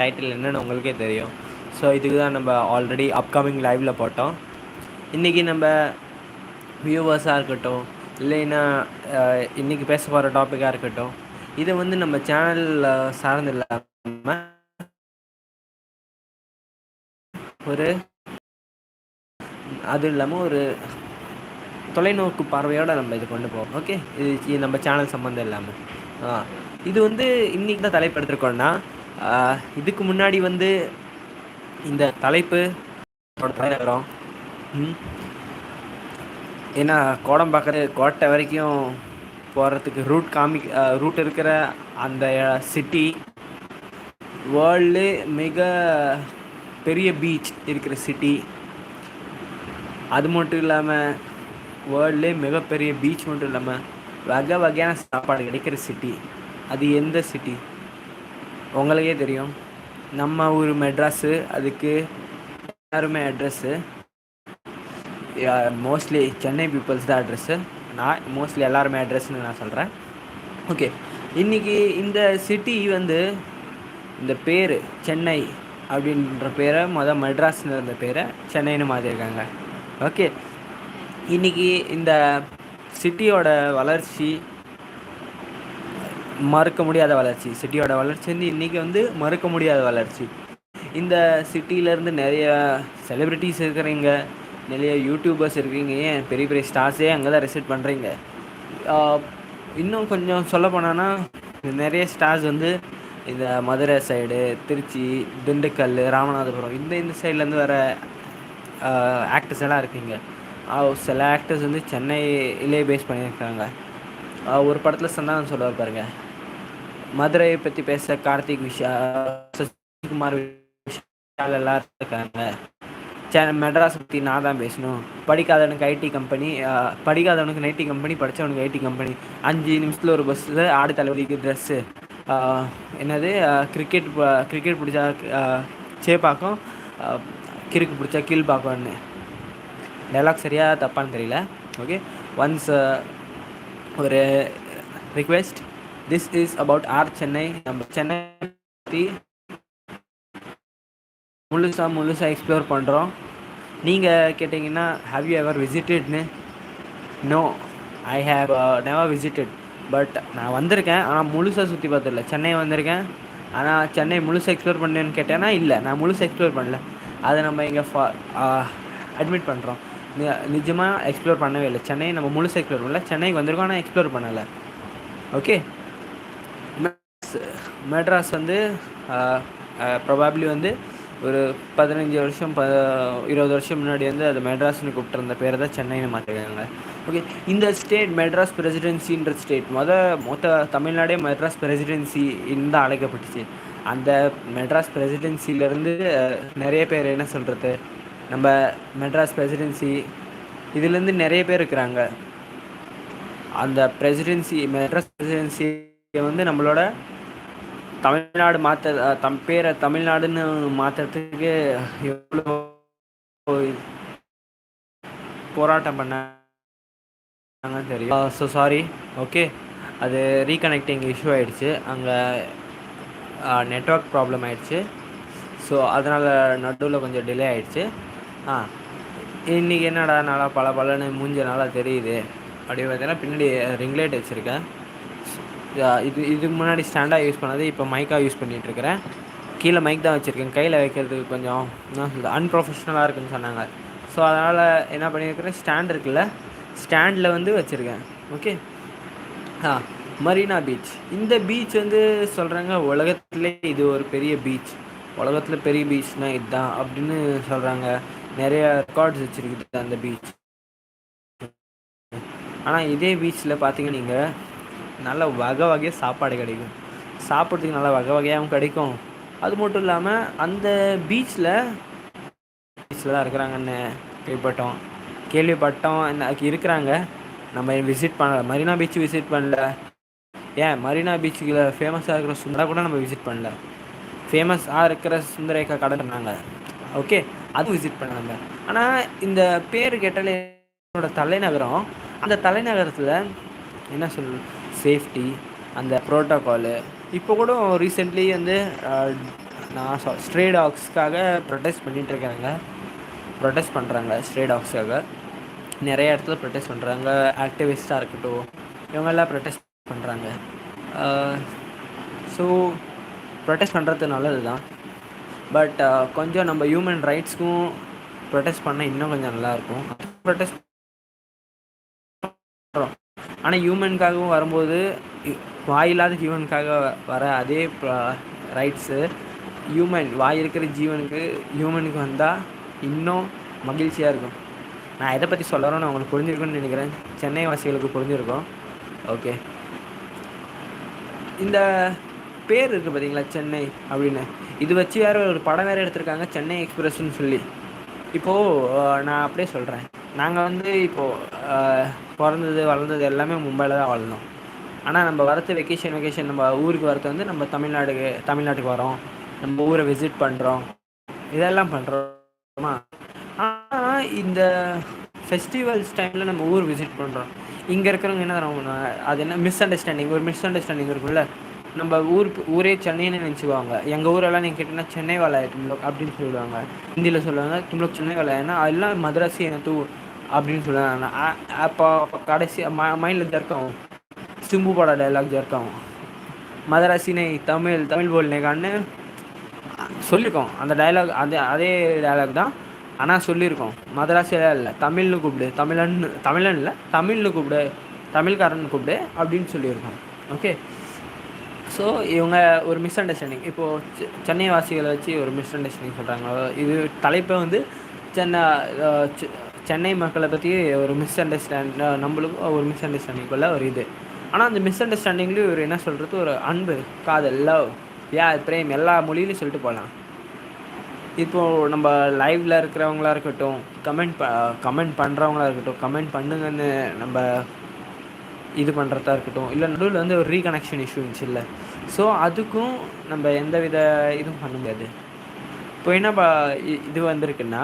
Title என்னென்னு உங்களுக்கே தெரியும். ஸோ இதுக்கு தான் நம்ம ஆல்ரெடி அப்கமிங் லைவில் போட்டோம். இன்றைக்கி நம்ம வியூவர்ஸாக இருக்கட்டும் இல்லைன்னா இன்றைக்கி பேச போகிற டாப்பிக்காக இருக்கட்டும் இதை வந்து நம்ம சேனலில் சார்ந்து இல்லாமல் ஒரு அது இல்லாமல் ஒரு தொலைநோக்கு பார்வையோடு நம்ம இது கொண்டு போவோம். ஓகே இது நம்ம சேனல் சம்மந்தம் இல்லாமல் இது வந்து இன்றைக்கி தான் தலைப்படுத்திருக்கோன்னா இதுக்கு முன்னாடி வந்து இந்த தலைப்பு தலைநகரம். ஏன்னா கோடம்பாக்கத்து கோட்டை வரைக்கும் போகிறதுக்கு ரூட் காமி ரூட் இருக்கிற அந்த சிட்டி வேர்ல்டு மிக பெரிய பீச் இருக்கிற சிட்டி அது மட்டும் இல்லாமல் வேர்ல்ட்லே மிகப்பெரிய பீச் மட்டும் இல்லாமல் வகை வகையான சாப்பாடு கிடைக்கிற சிட்டி அது எந்த சிட்டி உங்களுக்கே தெரியும். நம்ம ஊர் மெட்ராஸு அதுக்கு எல்லாருமே அட்ரெஸ்ஸு மோஸ்ட்லி சென்னை பீப்புள்ஸ் தான் அட்ரெஸ்ஸு நான் மோஸ்ட்லி எல்லாருமே அட்ரெஸ்ன்னு நான் சொல்கிறேன் ஓகே இன்றைக்கி இந்த சிட்டி வந்து இந்த பேர் சென்னை அப்படின்ற பேரை மொதல் மெட்ராஸ்னு இருந்த பேரை சென்னைன்னு மாற்றிருக்காங்க ஓகே இன்றைக்கி இந்த சிட்டியோட வளர்ச்சி மறுக்க முடியாத வளர்ச்சி. சிட்டியோட வளர்ச்சி வந்து இன்றைக்கி வந்து மறுக்க முடியாத வளர்ச்சி. இந்த சிட்டியிலேருந்து நிறைய செலிப்ரிட்டிஸ் இருக்கிறீங்க. நிறைய யூடியூபர்ஸ் இருக்கீங்க ஏன்? பெரிய பெரிய ஸ்டார்ஸே அங்கே தான் ரெசிட் பண்ணுறீங்க இன்னும் கொஞ்சம் சொல்ல போனோன்னா நிறைய ஸ்டார்ஸ் வந்து இந்த மதுரை சைடு திருச்சி திண்டுக்கல் ராமநாதபுரம் இந்த இந்த சைட்லேருந்து வர ஆக்டர்ஸ் எல்லாம் இருக்கீங்க. சில ஆக்டர்ஸ் வந்து சென்னையிலே பேஸ் பண்ணியிருக்காங்க. ஒரு படத்தில் சந்தானம் சொல்லுவார் பாருங்கள் மதுரையை பற்றி பேச கார்த்திக் விஷா சசிகுமார் விஷால் எல்லாம் இருக்காங்க. மெட்ராஸ் பற்றி நான் தான் பேசணும். படிக்காதவனுக்கு ஐடி கம்பெனி படிக்காதவனுக்கு ஐடி கம்பெனி படித்தவனுக்கு ஐடி கம்பெனி அஞ்சு நிமிஷத்தில் ஒரு பஸ்ஸில் ஆடு தலைவலிக்கு ட்ரெஸ்ஸு என்னது? கிரிக்கெட் கிரிக்கெட் பிடிச்சா சேப்பாக்கம் கிறுக்கு பிடிச்சா கீழ் பார்க்கணும்னு டைலாக் சரியாக தப்பான்னு தெரியல. ஓகே ஒன்ஸ் ஒரு request this is about our Chennai நம்ம சென்னை பற்றி முழுசாக முழுசாக எக்ஸ்ப்ளோர் பண்ணுறோம் நீங்கள் கேட்டிங்கன்னா have you ever விசிட்டட்னு no I have never uh, visited but நான் வந்திருக்கேன். ஆனால் முழுசாக சுற்றி பார்த்ததில்ல. சென்னை வந்திருக்கேன். ஆனால் சென்னை முழுசாக எக்ஸ்ப்ளோர் பண்ணேன்னு கேட்டேன்னா இல்லை. நான் முழுசாக எக்ஸ்ப்ளோர் பண்ணல. அதை நம்ம இங்கே ஃபா அட்மிட் uh, பண்ணுறோம் நிஜமாக எக்ஸ்ப்ளோர் பண்ணவே இல்லை. சென்னை நம்ம முழுசாக எக்ஸ்ப்ளோர் பண்ணல. சென்னைக்கு வந்திருக்கோம் ஆனால் எக்ஸ்ப்ளோர் பண்ணலை. ஓகே மெட்ராஸ் வந்து ப்ரொபாப்ளி வந்து ஒரு பதினஞ்சு வருஷம் ப இருபது வருஷம் முன்னாடி வந்து அது மெட்ராஸ்னு கூப்பிட்டுருந்த பேரை தான் சென்னைன்னு மாற்றிருக்காங்க ஓகே இந்த ஸ்டேட் மெட்ராஸ் பிரசிடென்சின்ற ஸ்டேட் மொதல் மொத்த தமிழ்நாடே மெட்ராஸ் பிரசிடென்சி தான் அழைக்கப்பட்டுச்சு. அந்த மெட்ராஸ் பிரசிடென்சிலேருந்து நிறைய பேர் என்ன சொல்கிறது நம்ம மெட்ராஸ் பிரசிடென்சி இதுலேருந்து நிறைய பேர் இருக்கிறாங்க. அந்த பிரசிடென்சி மெட்ராஸ் பிரசிடென்சியை வந்து நம்மளோட தமிழ்நாடு மாற்ற தம் பேரை தமிழ்நாடுன்னு மாற்றுறதுக்கு எவ்வளோ போராட்டம் பண்ணாங்க தெரியும். ஸோ சாரி ஓகே அது ரீகனெக்டிங் இஷ்யூ ஆகிடுச்சு அங்கே நெட்ஒர்க் ப்ராப்ளம் ஆகிடுச்சு ஸோ அதனால் நடுவில் கொஞ்சம் டிலே ஆகிடுச்சு ஆ இன்றைக்கி என்னடா நல்லா பல பலன்னு மூஞ்ச நல்லா தெரியுது. அப்படி பார்த்தீங்கன்னா பின்னாடி ரிங்லைட் வச்சுருக்கேன். இது இதுக்கு முன்னாடி ஸ்டாண்டாக யூஸ் பண்ணது இப்போ மைக்காக யூஸ் பண்ணிகிட்ருக்கிறேன் கீழே மைக் தான் வச்சுருக்கேன். கையில் வைக்கிறதுக்கு கொஞ்சம் என்ன சொல்கிறது அன்ப்ரொஃபஷ்னலாக இருக்குன்னு சொன்னாங்க. ஸோ அதனால் என்ன பண்ணியிருக்கிறேன் ஸ்டாண்ட் இருக்குல்ல ஸ்டாண்டில் வந்து வச்சுருக்கேன். ஓகே ஆ மரீனா பீச் இந்த பீச் வந்து சொல்கிறாங்க உலகத்துலேயே இது ஒரு பெரிய பீச் உலகத்தில் பெரிய பீச்னால் இதுதான் அப்படின்னு சொல்கிறாங்க நிறைய ரெக்கார்ட்ஸ் வச்சுருக்குது அந்த பீச் ஆனால் இதே பீச்சில் பார்த்தீங்க நீங்கள் நல்ல வகை வகையாக சாப்பாடு கிடைக்கும். சாப்பிட்றதுக்கு நல்ல வகை வகையாகவும் கிடைக்கும். அது மட்டும் இல்லாமல் அந்த பீச்சில் பீச்சில் தான் இருக்கிறாங்கன்னு கேள்விப்பட்டோம். கேள்விப்பட்டோம் இருக்கிறாங்க. நம்ம விசிட் பண்ணல. மரீனா பீச் விசிட் பண்ணல. ஏன்? மரீனா பீச்சுக்கு ஃபேமஸாக இருக்கிற சுந்தரா கூட நம்ம விசிட் பண்ணல. ஃபேமஸாக இருக்கிற சுந்தரேக்கா கடை சொன்னாங்க. ஓகே அதுவும் விசிட் பண்ணாங்க. ஆனால் இந்த பேர் கேட்டாலே என்னோட தலைநகரம். அந்த தலைநகரத்தில் என்ன சொல் சேஃப்டி அந்த ப்ரோட்டோக்காலு இப்போ கூட ரீசெண்ட்லி வந்து நான் சொ ஸ்ட்ரே டாக்ஸ்க்காக ப்ரொட்டஸ்ட் பண்ணிகிட்ருக்காங்க ப்ரொட்டஸ்ட் பண்ணுறாங்க ஸ்ட்ரே டாக்ஸ்க்காக நிறைய இடத்துல ப்ரொட்டஸ்ட் பண்ணுறாங்க ஆக்டிவிஸ்ட்டாக இருக்கட்டும் இவங்கெல்லாம் ப்ரொட்டஸ்ட் பண்ணுறாங்க ஸோ ப்ரொட்டஸ்ட் பண்ணுறது நல்லது தான் பட் கொஞ்சம் நம்ம ஹியூமன் ரைட்ஸ்க்கும் ப்ரொட்டஸ்ட் பண்ணால் இன்னும் கொஞ்சம் நல்லாயிருக்கும் ப்ரொட்டஸ்ட் ஆனால் ஹியூமனுக்காகவும் வரும்போது வாயில்லாத ஹியூமனுக்காக வர அதே ரைட்ஸு ஹியூமன் வாய் இருக்கிற ஜீவனுக்கு ஹியூமனுக்கு வந்தால் இன்னும் மகிழ்ச்சியாக இருக்கும். நான் எதை பற்றி சொல்லறோன்னு அவங்களுக்கு புரிஞ்சிருக்குன்னு நினைக்கிறேன். சென்னை வாசிகளுக்கு புரிஞ்சிருக்கும். ஓகே இந்த பேர் இருக்குது பார்த்தீங்களா சென்னை அப்படின்னு. இது வச்சு வேறு ஒரு படம் வேறு எடுத்திருக்காங்க சென்னை எக்ஸ்பிரஸ்ன்னு சொல்லி. இப்போது நான் அப்படியே சொல்கிறேன் நாங்கள் வந்து இப்போது பிறந்தது வளர்ந்தது எல்லாமே மும்பையில் தான் வளர்ந்தோம். ஆனால் நம்ம வரத்து வெக்கேஷன் வெக்கேஷன் நம்ம ஊருக்கு வரது வந்து நம்ம தமிழ்நாடுக்கு தமிழ்நாட்டுக்கு வரோம் நம்ம ஊரை விசிட் பண்ணுறோம் இதெல்லாம் பண்ணுறோமா ஆனால் இந்த ஃபெஸ்டிவல்ஸ் டைமில் நம்ம ஊர் விசிட் பண்ணுறோம் இங்கே இருக்கிறவங்க என்ன தரோம் அது என்ன மிஸ் அண்டர்ஸ்டாண்டிங் ஒரு மிஸ் அண்டர்ஸ்டாண்டிங் இருக்குல்ல நம்ம ஊர் ஊரே சென்னைன்னு நினச்சிக்குவாங்க. எங்கள் ஊரெல்லாம் நீங்கள் கேட்டிங்கன்னா சென்னை வாழை தும்லோக் அப்படின்னு சொல்லுவாங்க. ஹிந்தியில் சொல்லுவாங்க தும்லோக் சென்னை வாழை ஏன்னா அதெல்லாம் மதராசி எனக்கு அப்படின்னு சொல்லுவாங்க அப்போ அப்போ கடைசி மைண்டில் ஜர்க்கும் சிம்பு பட டைலாக் ஜர்க்கும் மதராசினை தமிழ் தமிழ் போல் நேகான்னு சொல்லியிருக்கோம் அந்த டைலாக் அதே அதே டைலாக் தான் ஆனால் சொல்லியிருக்கோம் மதராசியெல்லாம் இல்லை. தமிழ்னு கூப்பிடு. தமிழன் தமிழன் இல்லை. தமிழ்னு கூப்பிடு. தமிழ்காரன் கூப்பிடு அப்படின்னு சொல்லியிருக்கோம். ஓகே ஸோ இவங்க ஒரு மிஸ் அண்டர்ஸ்டாண்டிங் இப்போது சென்னை வாசிகளை வச்சு ஒரு மிஸ் அண்டர்ஸ்டாண்டிங் சொல்கிறாங்க இது தலைப்பை வந்து சென்னை சென்னை மக்களை பற்றி ஒரு மிஸ் அண்டர்ஸ்டாண்ட் நம்மளுக்கும் ஒரு மிஸ் அண்டர்ஸ்டாண்டிங்குள்ள ஒரு இது. ஆனால் அந்த மிஸ் அண்டர்ஸ்டாண்டிங்லேயும் ஒரு என்ன சொல்கிறது ஒரு அன்பு காதல் லவ் யா பிரேம் எல்லா மொழியிலையும் சொல்லிட்டு போகலாம் இப்போது நம்ம லைவில் இருக்கிறவங்களா இருக்கட்டும் கமெண்ட் ப கமெண்ட் பண்ணுறவங்களா இருக்கட்டும் கமெண்ட் பண்ணுங்கன்னு நம்ம இது பண்ணுறதா இருக்கட்டும் இல்லை நடுவில் வந்து ஒரு ரீகனெக்ஷன் இஷ்யூ இருந்துச்சு இல்லை ஸோ அதுக்கும் நம்ம எந்த வித இதுவும் பண்ண முடியாது. இப்போ என்ன இது வந்திருக்குன்னா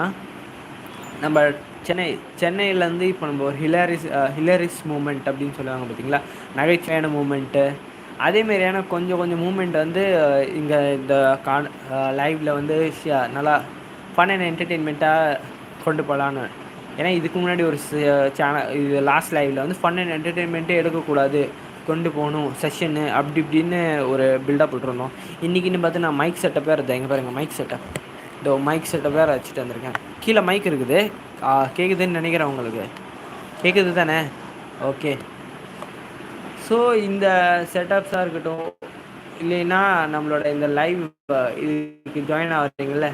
நம்ம சென்னை சென்னையிலேருந்து இப்போ நம்ம ஒரு ஹிலாரிஸ் ஹிலாரிஸ் மூமெண்ட் அப்படின்னு சொல்லுவாங்க பார்த்தீங்களா நகைச்சுவையான மூமெண்ட்டு அதேமாரியான கொஞ்சம் கொஞ்சம் மூமெண்ட் வந்து இங்கே இந்த கான் லைவில் வந்து நல்லா ஃபன் அண்ட் என்டர்டெயின்மெண்ட்டாக கொண்டு போகலான்னு ஏன்னா இதுக்கு முன்னாடி ஒரு சேனல் இது லாஸ்ட் லைவில் வந்து ஃபன் அண்ட் என்டர்டெயின்மெண்ட்டே எடுக்கக்கூடாது. கொண்டு போகணும் செஷனு அப்படி இப்படின்னு ஒரு பில்டப் விட்டுருந்தோம் இன்றைக்கின்னு பார்த்து நான் மைக் செட்டப்பே இருந்தேன் எங்கே பாருங்கள் மைக் செட்டப் இந்த மைக் செட்டப்பே வச்சுட்டு வந்திருக்கேன். கீழே மைக் இருக்குது. கேட்குதுன்னு நினைக்கிறேன் உங்களுக்கு. கேட்குது தானே? ஓகே ஸோ இந்த செட்டப்ஸாக இருக்கட்டும் இல்லைன்னா நம்மளோட இந்த லைவ் இதுக்கு ஜாயின் ஆகிறீங்கள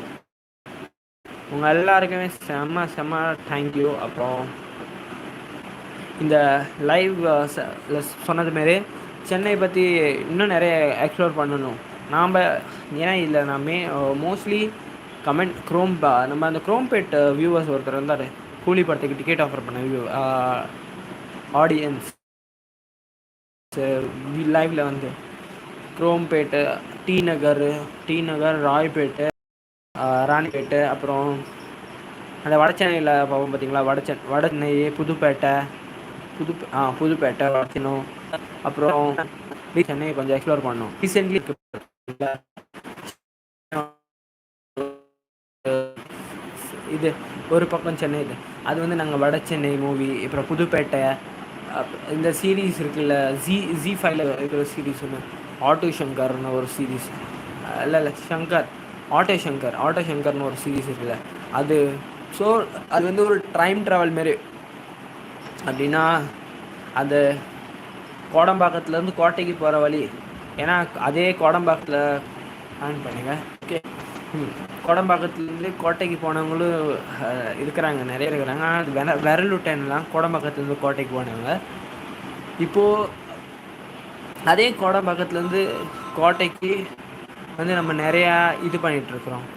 உங்கள் எல்லாருக்குமே செம்ம செம்ம தேங்க்யூ அப்புறம் இந்த லைவ் சொன்னது மாரி சென்னை பற்றி இன்னும் நிறைய எக்ஸ்ப்ளோர் பண்ணணும். நாம் ஏன்னா இதில் நான் மே மோஸ்ட்லி கமெண்ட் க்ரோம் நம்ம அந்த க்ரோம்பேட் வியூவர்ஸ் uh, ஒருத்தர் இருந்தார் கூலி படத்துக்கு டிக்கெட் ஆஃபர் பண்ண வியூ ஆடியன்ஸ் லைவில் வந்து குரோம்பேட்டு டி நகர் டி நகர் ராய்பேட்டு ராணிப்பேட்டு அப்புறம் அந்த வடச்சென்னையில் பார்ப்போம் பார்த்தீங்களா வடச்சென் வடச்சென்னை புதுப்பேட்டை புது ஆ புதுப்பேட்டை வடச்சனம் அப்புறம் சென்னையை கொஞ்சம் எக்ஸ்ப்ளோர் பண்ணோம். ரீசெண்ட்லி இது ஒரு பக்கம் சென்னை இது. அது வந்து நாங்கள் வட சென்னை மூவி அப்புறம் புதுப்பேட்டை இந்த சீரீஸ் இருக்குல்ல ஜி ஜி ஃபைவ்ல இருக்கிற சீரீஸ் ஒன்று ஆட்டோ சங்கர்னு ஒரு சீரீஸ் இல்லை இல்லை சங்கர். ஆட்டோ சங்கர் ஆட்டோ சங்கர்னு ஒரு சீரீஸ் இருக்குல்ல. அது ஸோ அது வந்து ஒரு டைம் ட்ராவல் மாரி. அப்படின்னா அது கோடம்பாக்கத்துலேருந்து கோட்டைக்கு போகிற வழி. ஏன்னா அதே கோடம்பாக்கத்தில் ஆன் பண்ணுங்க. ஓகே ம். கோடம்பாக்கத்துலேருந்து கோட்டைக்கு போனவங்களும் இருக்கிறாங்க நிறைய இருக்கிறாங்க. ஆனால் அது வெர விரலுட்டன்லாம் கோடம்பாக்கத்துலேருந்து கோட்டைக்கு போனவங்க. இப்போது அதே கோடம்பாக்கத்துலேருந்து கோட்டைக்கு வந்து நம்ம நிறையா இது பண்ணிகிட்ருக்குறோம்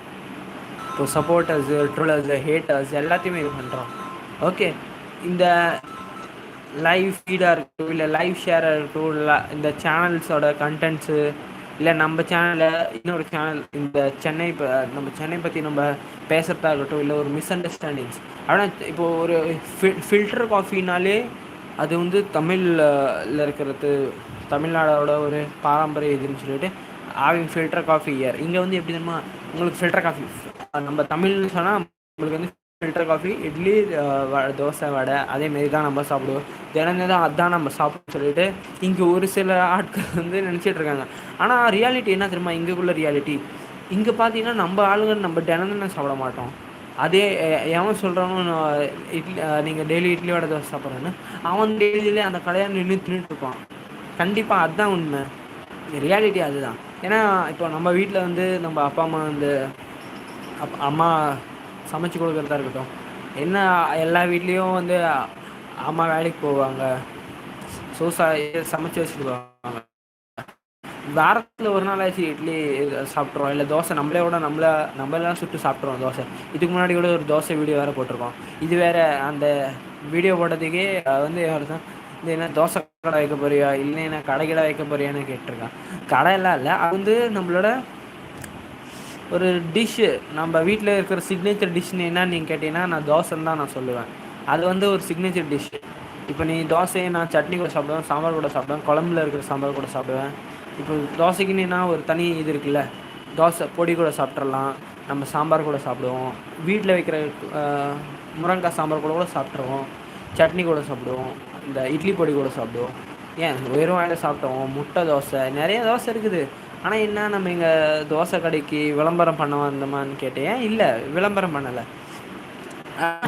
இப்போ சப்போர்ட்டர்ஸு ட்ரோலர்ஸு ஹேட்டர்ஸ் எல்லாத்தையுமே இது பண்ணுறோம் ஓகே இந்த லைவ் ஃபீடாக இருக்கட்டும் இல்லை லைவ் ஷேராக இருக்கட்டும் இல்லை இந்த சேனல்ஸோட கண்டென்ட்ஸு இல்லை நம்ம சேனலில் இன்னொரு சேனல் இந்த சென்னை இப்போ நம்ம சென்னை பற்றி நம்ம பேசுகிறதா இருக்கட்டும் இல்லை ஒரு மிஸ் அண்டர்ஸ்டாண்டிங்ஸ் ஆனால் இப்போது ஒரு ஃபில் ஃபில்டர் காஃபினாலே அது வந்து தமிழில் இருக்கிறது தமிழ்நாடோட ஒரு பாரம்பரிய இதுன்னு சொல்லிட்டு ஆவின் ஃபில்டர் காஃபி இயர் இங்கே வந்து எப்படி தெரியுமா? உங்களுக்கு ஃபில்டர் காஃபி நம்ம தமிழ்னு சொன்னால் உங்களுக்கு வந்து ஃபில்டர் காஃபி இட்லி தோசை வடை அதேமாரி தான் நம்ம சாப்பிடுவோம். தினம் தினம் அதான் நம்ம சாப்பிடுவோம் சொல்லிட்டு இங்கே ஒரு சில ஆட்கள் வந்து நினச்சிட்டு இருக்காங்க. ஆனால் ரியாலிட்டி என்ன தெரியுமா? இங்கேக்குள்ள ரியாலிட்டி இங்கே பார்த்தீங்கன்னா நம்ம ஆளுங்க நம்ம தினம் சாப்பிட மாட்டோம். அதே எவன் சொல்கிறானோ இட்லி நீங்கள் டெய்லி இட்லி வடை தோசை சாப்பிட்றேன்னு அவன் டெய்லியிலே அந்த கடையை நின்று தின்னுட்டுருப்பான் கண்டிப்பாக அதுதான் உண்மை. ரியாலிட்டி அதுதான். ஏன்னா இப்போ நம்ம வீட்டில் வந்து நம்ம அப்பா அம்மா வந்து அப் அம்மா சமைச்சு கொடுக்குறதா இருக்கட்டும். என்ன எல்லா வீட்லேயும் வந்து அம்மா வேலைக்கு போவாங்க. ஸோ சமைச்சு வச்சுருவாங்க வாரத்தில் ஒரு நாள் ஆச்சு இட்லி சாப்பிட்றோம் இல்லை தோசை நம்மளே கூட நம்மள நம்மளாம் சுட்டு சாப்பிட்றோம் தோசை. இதுக்கு முன்னாடி கூட ஒரு தோசை வீடியோ வேறு போட்டிருக்கோம். இது வேறு அந்த வீடியோ போட்டதுக்கே வந்து தான் இது என்ன தோசை கடை வைக்க போறியா? இல்லை என்ன கடை கடை வைக்க போறியான்னு கேட்டிருக்கான். கடையெல்லாம் இல்லை அது வந்து நம்மளோட ஒரு டிஷ்ஷு நம்ம வீட்டில் இருக்கிற சிக்னேச்சர் டிஷ்னு என்ன நீங்கள் கேட்டிங்கன்னா நான் தோசைன்னு தான் நான் சொல்லுவேன். அது வந்து ஒரு சிக்னேச்சர் டிஷ்ஷு இப்போ நீ தோசையை நான் சட்னி கூட சாப்பிடுவேன் சாம்பார் கூட சாப்பிடுவேன் குழம்புல இருக்கிற சாம்பார் கூட சாப்பிடுவேன். இப்போ தோசைக்குன்னா ஒரு தனி இது இருக்குல்ல தோசை பொடி கூட சாப்பிட்றலாம் நம்ம சாம்பார் கூட சாப்பிடுவோம். வீட்டில் வைக்கிற முருங்காய் சாம்பார் கூட கூட சாப்பிட்ருவோம் சட்னி கூட சாப்பிடுவோம். இந்த இட்லி பொடி கூட சாப்பிடுவோம். ஏன் வெறும் வாயில் சாப்பிட்டோம். முட்டை தோசை நிறைய தோசை இருக்குது. ஆனால் என்ன நம்ம இங்கே தோசை கடைக்கு விளம்பரம் பண்ண வந்தோமான்னு கேட்டேன். இல்லை விளம்பரம் பண்ணலை.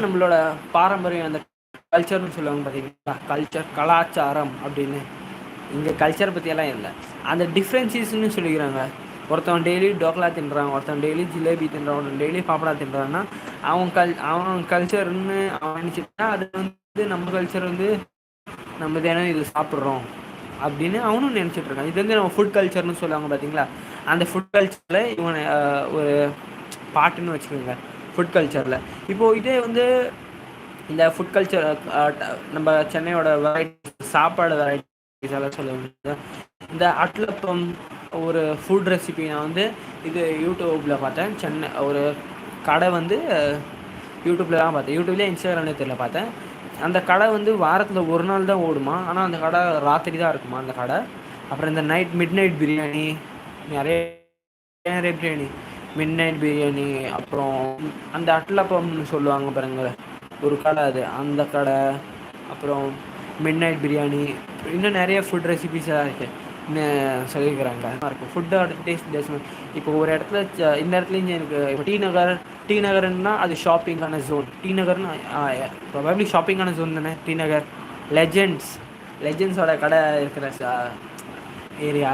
நம்மளோட பாரம்பரியம் அந்த கல்ச்சர்னு சொல்லுவாங்க பார்த்தீங்களா கல்ச்சர் கலாச்சாரம் அப்படின்னு. இங்கே கல்ச்சரை பற்றியெல்லாம் இல்லை. அந்த டிஃப்ரென்சஸ்ன்னு சொல்லிக்கிறாங்க. ஒருத்தவன் டெய்லி டோக்லா தின்றான் ஒருத்தன் டெய்லி ஜிலேபி தின்றான் ஒருத்தன் டெய்லி பாப்படா தின்றான்னா அவன் கல் அவன் கல்ச்சர்னு அவன் நினச்சிட்டா அது வந்து நம்ம கல்ச்சர் வந்து நம்ம தினம் இது சாப்பிட்றோம். அப்படின்னு அவனும் நினச்சிட்டு இருக்கான். இது வந்து நம்ம ஃபுட் கல்ச்சர்னு சொல்லுவாங்க பார்த்தீங்களா அந்த ஃபுட் கல்ச்சரில் இவனை ஒரு பாட்டுன்னு வச்சுக்கோங்க ஃபுட் கல்ச்சரில் இப்போது இதே வந்து இந்த ஃபுட் கல்ச்சர் நம்ம சென்னையோட வெரைட்டி சாப்பாடு வெரைட்டிஸ் எல்லாம் சொல்லுவாங்க. இந்த அட்லப்பம் ஒரு ஃபுட் ரெசிபி நான் வந்து இது யூடியூப்பில் பார்த்தேன். சென்னை ஒரு கடை வந்து யூடியூப்பில் தான் பார்த்தேன். யூடியூப்லேயே இன்ஸ்டாகிராம்லேயே தெரியல பார்த்தேன். அந்த கடை வந்து வாரத்தில் ஒரு நாள் தான் ஓடுமா? ஆனால் அந்த கடை ராத்திரி தான் இருக்குமா அந்த கடை? அப்புறம் இந்த நைட் மிட் நைட் பிரியாணி நிறைய நிறைய பிரியாணி மிட் நைட் பிரியாணி அப்புறம் அந்த அட்லப்பம்னு சொல்லுவாங்க பாருங்க ஒரு கடை அது. அந்த கடை அப்புறம் மிட் நைட் பிரியாணி இன்னும் நிறைய ஃபுட் ரெசிபிஸாக இருக்குது சொல்லியிருக்கிறாங்க. இருக்கும் ஃபுட் டேஸ்ட் டேஸ்ட் இப்போ ஒரு இடத்துல இந்த இடத்துலையும் எனக்கு இப்போ டி நகர் டி நகர்னா அது ஷாப்பிங்கான ஜோன் டி நகர்னு ப்ராபப்ளி ஷாப்பிங்கான ஜோன் தானே டி நகர். லெஜெண்ட்ஸ் லெஜெண்ட்ஸோட கடை இருக்கிற ஏரியா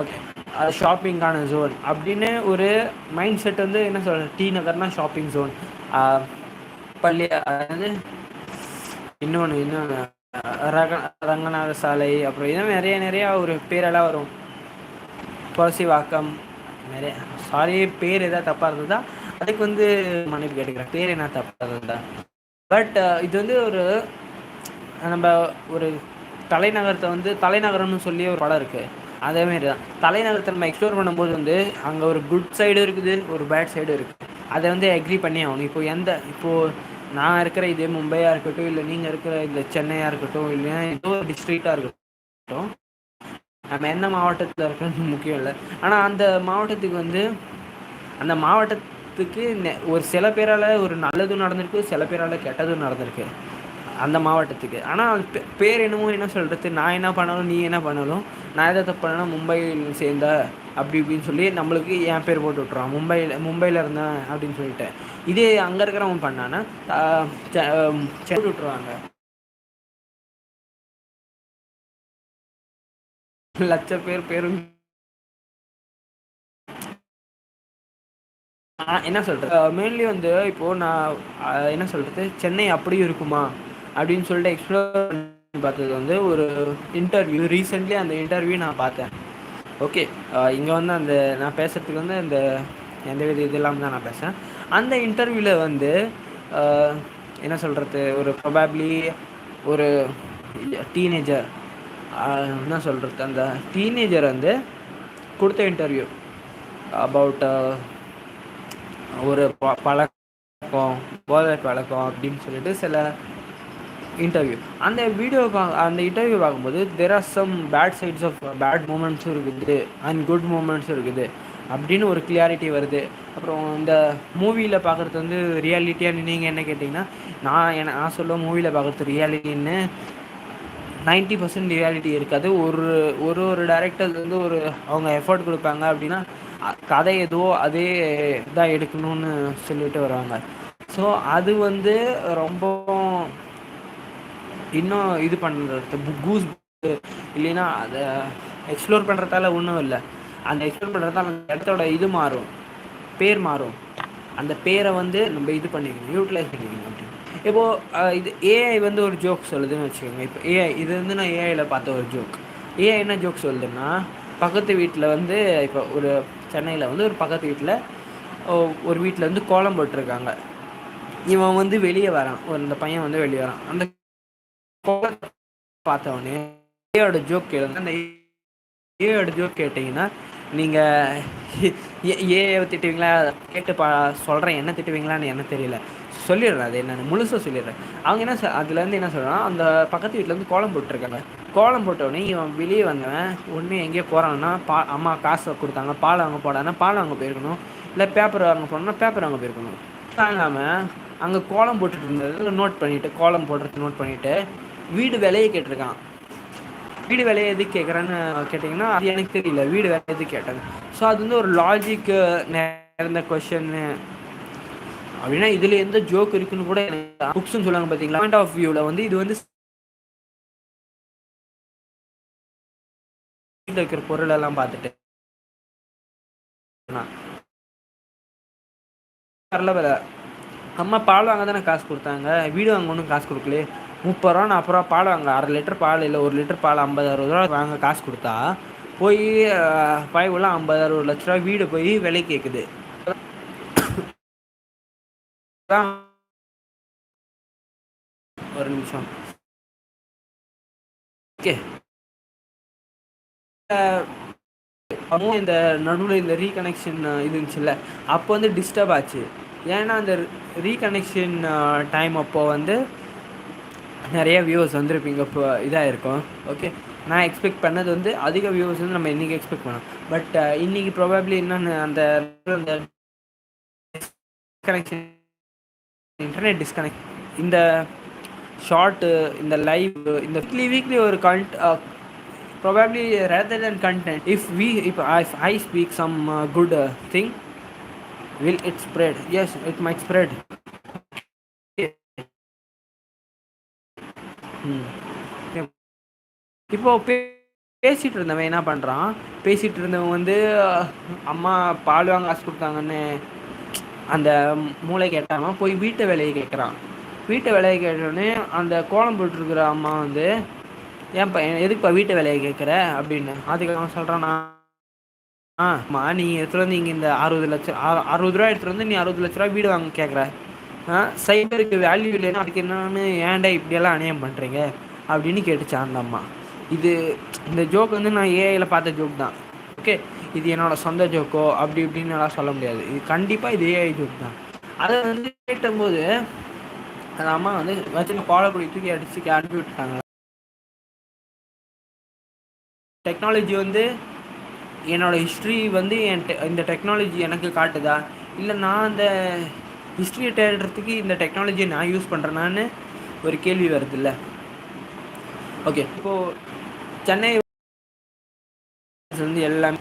ஓகே அது ஷாப்பிங்கான ஜோன் அப்படின்னு ஒரு மைண்ட் செட் வந்து என்ன சொல்கிறது டி நகர்னா ஷாப்பிங் ஜோன் பள்ளி அதாவது இன்னொன்று இன்னொன்று ரக ரங்கநாத சாலை அப்புறம் இன்னும் நிறைய நிறையா ஒரு பேரெல்லாம் வரும். வாக்கம் நிறைய சாரி பேர் எதாவது தப்பாக இருந்ததா? அதுக்கு வந்து மன்னிப்பு கேட்டுக்கிறேன். பேர் என்ன தப்பாக இருந்தா பட் இது வந்து ஒரு நம்ம ஒரு தலைநகரத்தை வந்து தலைநகரம்னு சொல்லி ஒரு படம் இருக்குது அதேமாரி தான். தலைநகரத்தை நம்ம எக்ஸ்ப்ளோர் பண்ணும்போது வந்து அங்கே ஒரு குட் சைடும் இருக்குது ஒரு பேட் சைடும் இருக்குது அதை வந்து எக்ரி பண்ணி ஆகணும். இப்போ எந்த இப்போது நான் இருக்கிற இதே மும்பையாக இருக்கட்டும் இல்லை நீங்கள் இருக்கிற இந்த சென்னையாக இருக்கட்டும் இல்லையா ஏதோ ஒரு டிஸ்ட்ரிக்டாக இருக்கட்டும் நம்ம என்ன மாவட்டத்தில் இருக்கணும் முக்கியம் இல்லை. ஆனால் அந்த மாவட்டத்துக்கு வந்து அந்த மாவட்டத்துக்கு ஒரு சில பேரால் ஒரு நல்லதும் நடந்திருக்கு சில பேரால் கெட்டதும் நடந்திருக்கு அந்த மாவட்டத்துக்கு. ஆனால் பேர் என்னமோ என்ன சொல்கிறது நான் என்ன பண்ணாலும் நீ என்ன பண்ணாலும் நான் எதை தப்பு பண்ணேன்னா மும்பையில் சேர்ந்த அப்படி இப்படின்னு சொல்லி நம்மளுக்கு என் பேர் போட்டு விட்ருவான் மும்பையில் மும்பையில் இருந்தேன் அப்படின்னு சொல்லிட்டு. இதே அங்கே இருக்கிறவன் பண்ணான்னா போட்டு விட்ருவாங்க லட்ச பேர் பேரும். என்ன சொல்கிறது மெயின்லி வந்து இப்போது நான் என்ன சொல்கிறது சென்னை அப்படியும் இருக்குமா? அப்படின்னு சொல்லிட்டு எக்ஸ்ப்ளோர் பார்த்தது வந்து ஒரு இன்டர்வியூ ரீசெண்ட்லி அந்த இன்டர்வியூ நான் பார்த்தேன். ஓகே. இங்கே வந்து அந்த நான் பேசுகிறதுக்கு வந்து அந்த எந்த வித இது இல்லாமல் தான் நான் பேசுகிறேன் அந்த இன்டர்வியூவில் வந்து என்ன சொல்கிறது ஒரு ப்ரொபாப்ளி ஒரு டீனேஜர் என்ன சொல்கிறது அந்த டீனேஜர் வந்து கொடுத்த இன்டர்வியூ அபவுட் ஒரு ப பழக்கம் போதை பழக்கம் அப்படின்னு சொல்லிட்டு சில இன்டர்வியூ அந்த வீடியோ அந்த இன்டர்வியூ பார்க்கும்போது there are some bad sides of bad மூமெண்ட்ஸும் இருக்குது அண்ட் குட் மூமெண்ட்ஸும் இருக்குது அப்படின்னு ஒரு கிளியாரிட்டி வருது. அப்புறம் இந்த மூவியில் பார்க்குறது வந்து ரியாலிட்டியான்னு நீங்கள் என்ன கேட்டிங்கன்னா நான் என்ன நான் சொல்ல மூவியில் பார்க்குறது ரியாலிட்டின்னு நைன்ட்டி பர்சன்ட் ரியாலிட்டி இருக்காது. ஒரு ஒரு ஒரு டேரக்டர் வந்து ஒரு அவங்க எஃபர்ட் கொடுப்பாங்க அப்படின்னா கதை எதுவோ அதே இதாக எடுக்கணும்னு சொல்லிட்டு வருவாங்க. ஸோ அது வந்து ரொம்ப இன்னும் இது பண்ணுறது. கூஸ் இல்லைன்னா அதை எக்ஸ்ப்ளோர் பண்ணுறதால ஒன்றும் இல்லை. அந்த எக்ஸ்ப்ளோர் பண்ணுறதால அந்த இடத்தோட இது மாறும். பேர் மாறும். அந்த பேரை வந்து நம்ம இது பண்ணிக்கணும் யூட்டிலைஸ் பண்ணிக்கணும் அப்படின்னு. இப்போது இது ஏஐ வந்து ஒரு ஜோக் சொல்லுதுன்னு வச்சுக்கோங்க. இப்போ ஏஐ இது வந்து நான் ஏஐயில் பார்த்த ஒரு ஜோக் ஏஐ என்ன ஜோக் சொல்லுதுன்னா பக்கத்து வீட்டில் வந்து இப்போ ஒரு சென்னையில் வந்து ஒரு பக்கத்து வீட்டில் ஒரு வீட்டில் வந்து கோலம் போட்டிருக்காங்க. இவன் வந்து வெளியே வரான். ஒரு இந்த பையன் வந்து வெளியே வரான். அந்த பார்த்தவொடனே ஏயோட ஜோக் கேளுங்க. அந்த ஏயோட ஜோக் கேட்டிங்கன்னா நீங்கள் ஏ திட்டுவீங்களா? கேட்டு பா சொல்கிறேன் என்ன திட்டுவீங்களான்னு என்ன தெரியல. சொல்லிடுறேன். அது என்னென்னு முழுசாக சொல்லிடுறேன். அவங்க என்ன அதுலேருந்து என்ன சொல்கிறான் அந்த பக்கத்து வீட்டிலேருந்து கோலம் போட்டிருக்காங்க. கோலம் போட்டவொடனே இவன் வெளியே வந்தவன் ஒன்று எங்கேயோ போகிறான்னா பா அம்மா காசு கொடுத்தாங்க. பால் வாங்க போடான்னா பால் வாங்க போயிருக்கணும். இல்லை பேப்பர் வாங்க போனோம்னா பேப்பர் வாங்க போயிருக்கணும். தாங்காமல் அங்கே கோலம் போட்டுட்டு இருந்தது நோட் பண்ணிவிட்டு கோலம் போடுறது நோட் பண்ணிவிட்டு வீடு விலையை கேட்டிருக்கான். வீடு விலையை எது கேட்குறேன்னு கேட்டிங்கன்னா அது எனக்கு தெரியல. வீடு வேலை எது கேட்டாங்க ஸோ அது வந்து ஒரு லாஜிக்கு நேர்ந்த கொஷன்னு அப்படின்னா இதில் எந்த ஜோக் இருக்குன்னு கூட எனக்கு புக்ஸ்னு சொல்லுவாங்க பார்த்தீங்களா பாயிண்ட் ஆஃப் வியூவில் வந்து இது வந்து இருக்கிற பொருள் எல்லாம் பார்த்துட்டு. வரல அம்மா பால் வாங்க தானே காசு கொடுத்தாங்க? வீடு வாங்க ஒன்றும் காசு கொடுக்கலையே. முப்பது ரூபா நாற்பது ரூபா பால் வாங்க அரை லிட்டர் பால் இல்லை ஒரு லிட்டர் பால் ஐம்பது அறுபது ரூபா வாங்க காசு கொடுத்தா போய் உள்ள ஐம்பது அறுபது லட்ச ரூபா வீடு போய் விலை கேட்குது ஒரு நிமிஷம். ஓகே. இந்த நடுவில் இந்த ரீகனெக்ஷன் இது இருந்துச்சுல்ல அப்போ வந்து டிஸ்டர்ப் ஆச்சு. ஏன்னா அந்த ரீகனெக்ஷன் டைம் அப்போ வந்து நிறைய வியூவர்ஸ் வந்துருப்பீங்க இப்போ இதாக இருக்கும். ஓகே நான் எக்ஸ்பெக்ட் பண்ணது வந்து அதிக வியூவர்ஸ் வந்து நம்ம இன்றைக்கி எக்ஸ்பெக்ட் பண்ணோம் பட் இன்றைக்கி ப்ராபப்ளி என்னென்னு அந்த அந்த டிஸ்கனெக்ஷன் இன்டர்நெட் டிஸ்கனெக்ட் இந்த ஷார்ட்டு இந்த லைவ் இந்த வீக்லி வீக்லி ஒரு கண்ட் probably rather then content if we if I speak some good thing will it spread as it might spread இப்போ பேசிகிட்டு இருந்தவன் என்ன பண்ணுறான் பேசிகிட்டு இருந்தவன் வந்து அம்மா பால் வாங்க காசு கொடுத்தாங்கன்னு அந்த மூளை கேட்டாமல் போய் வீட்டு வேலையை கேட்குறான் வீட்டு வேலையை கேட்டோடனே அந்த கோலம் போட்டுருக்குற அம்மா வந்து ஏன்ப்பா எதுக்குப்பா வீட்டு வேலையை கேட்குற அப்படின்னு. அதுக்கு அவன் சொல்கிறான் ஆமா நீ எடுத்துகிட்டு வந்து இங்கே இந்த அறுபது லட்சம் அறுபது ரூபா எடுத்துகிட்டு வந்து நீ அறுபது லட்ச ரூபா வீடு வாங்க கேட்குற சைபருக்கு வேல்யூ இல்லைன்னா அதுக்கு என்னன்னு ஏன்டா இப்படியெல்லாம் அநியம் பண்ணுறீங்க அப்படின்னு கேட்டுச்சான் அந்த அம்மா. இது இந்த ஜோக் வந்து நான் ஏஐயில் பார்த்த ஜோக் தான். ஓகே இது என்னோடய சொந்த ஜோக்கோ அப்படி இப்படின்னு எல்லாம் சொல்ல முடியாது. இது கண்டிப்பாக இது ஏஐ ஜோக் தான். அதை வந்து கேட்டும்போது அந்த அம்மா வந்து வச்சு கோலக்குடி தூக்கி அடிச்சு அனுப்பி விட்டுட்டாங்க. டெக்னாலஜி வந்து என்னோடய ஹிஸ்ட்ரி வந்து என் இந்த டெக்னாலஜி எனக்கு காட்டுதா? இல்லை நான் அந்த ஹிஸ்ட்ரியை தேடுறதுக்கு இந்த டெக்னாலஜியை நான் யூஸ் பண்ணுறேனான்னு ஒரு கேள்வி வருது இல்லை ஓகே இப்போது சென்னை வந்து எல்லாமே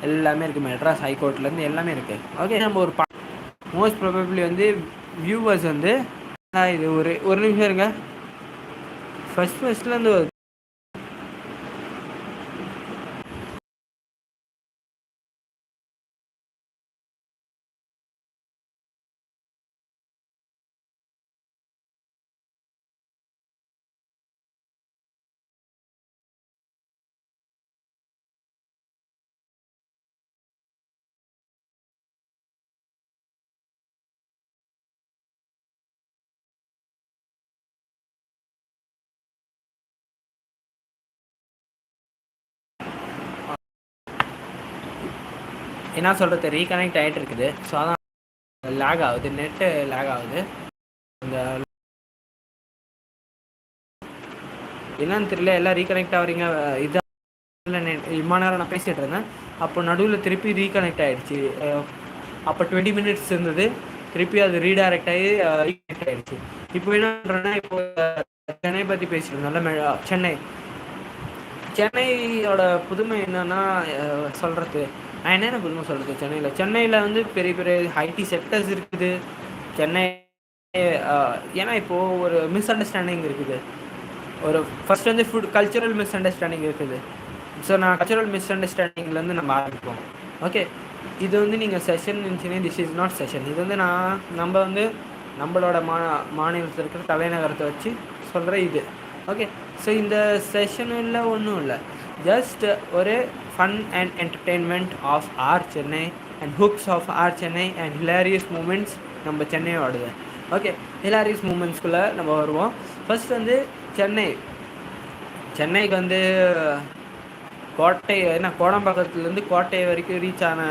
எல்லாமே இருக்குது மெட்ராஸ் ஹைகோர்ட்லேருந்து எல்லாமே இருக்குது ஓகே நம்ம ஒரு மோஸ்ட் ப்ராபப்ளி வந்து வியூவர்ஸ் வந்து இது ஒரு ஒரு நிமிஷம் இருங்க. ஃபஸ்ட் ஃபஸ்ட்லேருந்து என்ன சொல்கிறது ரீகனெக்ட் ஆகிட்டு இருக்குது. ஸோ அதான் லேக் ஆகுது. நெட்டு லேக் ஆகுது. அந்த என்னன்னு தெரியல. எல்லாம் ரீகனெக்ட் ஆகுறீங்க இதான் இம்மா நேரம் நான் பேசிகிட்டு இருந்தேன். அப்போ நடுவில் திருப்பி ரீகனெக்ட் ஆகிடுச்சு அப்போ டுவெண்ட்டி மினிட்ஸ் இருந்தது. திருப்பி அது ரீடைரக்ட் ஆகி ரீகனெக்ட் ஆகிடுச்சு இப்போ என்ன பண்ணுறேன்னா இப்போ சென்னை பற்றி பேசியிருந்தோம்ல சென்னை. சென்னையோட புதுமை என்னன்னா சொல்கிறது நான் என்னென்ன புதுமை சொல்கிறது சென்னையில் சென்னையில் வந்து பெரிய பெரிய ஐடி செக்டர்ஸ் இருக்குது. சென்னை ஏன்னா இப்போது ஒரு மிஸ் அண்டர்ஸ்டாண்டிங் இருக்குது. ஒரு ஃபஸ்ட் வந்து ஃபுட் கல்ச்சுரல் மிஸ் அண்டர்ஸ்டாண்டிங் இருக்குது. ஸோ நான் கல்ச்சுரல் மிஸ் அண்டர்ஸ்டாண்டிங்லேருந்து நம்ம ஆரம்பிப்போம். ஓகே இது வந்து நீங்கள் செஷன் இருந்துச்சுன்னா திஸ் இஸ் நாட் செஷன் இது வந்து நான் நம்ம வந்து நம்மளோட மா மாநிலத்தில் இருக்கிற தலைநகரத்தை வச்சு சொல்கிற இது. ஓகே ஸோ இந்த செஷனில் ஒன்றும் இல்லை. ஜஸ்ட் ஒரு fun and entertainment of our Chennai and hooks of our Chennai and hilarious moments நம்ம சென்னையோடது ஓகே ஹிலாரியஸ் மூமெண்ட்ஸ்குள்ளே நம்ம வருவோம். ஃபஸ்ட் வந்து சென்னை. சென்னைக்கு வந்து கோட்டை என்ன கோடம்பாக்கத்துலேருந்து கோட்டை வரைக்கும் ரீச் ஆன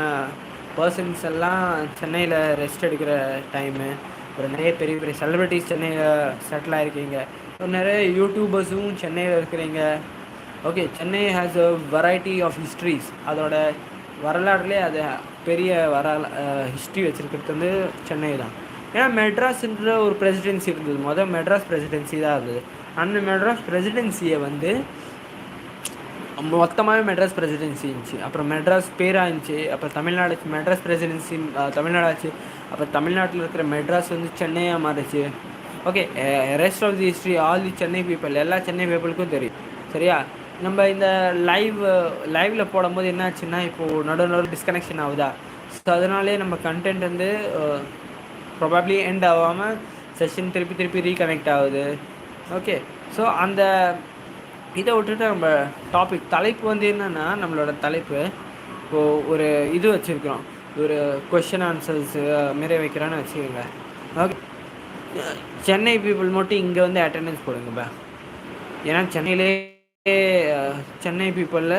பர்சன்ஸ் எல்லாம் சென்னையில் ரெஸ்ட் எடுக்கிற டைமு ஒரு நிறைய பெரிய பெரிய செலிப்ரிட்டிஸ் சென்னையில் செட்டில் ஆகிருக்கீங்க ஒரு நிறைய யூடியூபர்ஸும் சென்னையில் இருக்கிறீங்க. Okay Chennai has a variety of histories அதோட வரலாறுலேயே அது பெரிய வரலா ஹிஸ்ட்ரி வச்சுருக்கிறது வந்து சென்னை தான். ஏன்னா மெட்ராஸ்ன்ற ஒரு பிரசிடென்சி இருந்தது. மொதல் மெட்ராஸ் பிரசிடென்சி தான் இருந்தது அந்த மெட்ராஸ் பிரசிடென்சியை வந்து மொத்தமாகவே மெட்ராஸ் பிரசிடென்சி இருந்துச்சு. அப்புறம் மெட்ராஸ் பேராக இருந்துச்சு. அப்புறம் தமிழ்நாடு மெட்ராஸ் பிரசிடென்சி தமிழ்நாடு ஆச்சு அப்புறம் தமிழ்நாட்டில் இருக்கிற மெட்ராஸ் வந்து சென்னையாக மாறிச்சு. Okay rest of the history all the Chennai people எல்லா சென்னை பீப்புளுக்கும் தெரியும். சரியா? நம்ம இந்த லைவ் லைவில் போடும்போது என்ன ஆச்சுன்னா இப்போது நடு நடு டிஸ்கனெக்ஷன் ஆகுதா? ஸோ அதனாலே நம்ம கண்டென்ட் வந்து ப்ரொபாப்ளி எண்ட் ஆகாமல் செஷன் திருப்பி திருப்பி ரீகனெக்ட் ஆகுது. ஓகே ஸோ அந்த இதை விட்டுட்டு நம்ம டாபிக் தலைப்பு வந்து என்னென்னா நம்மளோட தலைப்பு. இப்போது ஒரு இது வச்சுருக்கிறோம். ஒரு கொஷின் ஆன்சர்ஸ் மாரி வைக்கிறான்னு வச்சுக்கோங்க. ஓகே சென்னை பீப்புள் மட்டும் இங்கே வந்து அட்டெண்டன்ஸ் போடுங்கப்பா ஏன்னா சென்னையிலே சென்னை பீப்புளில்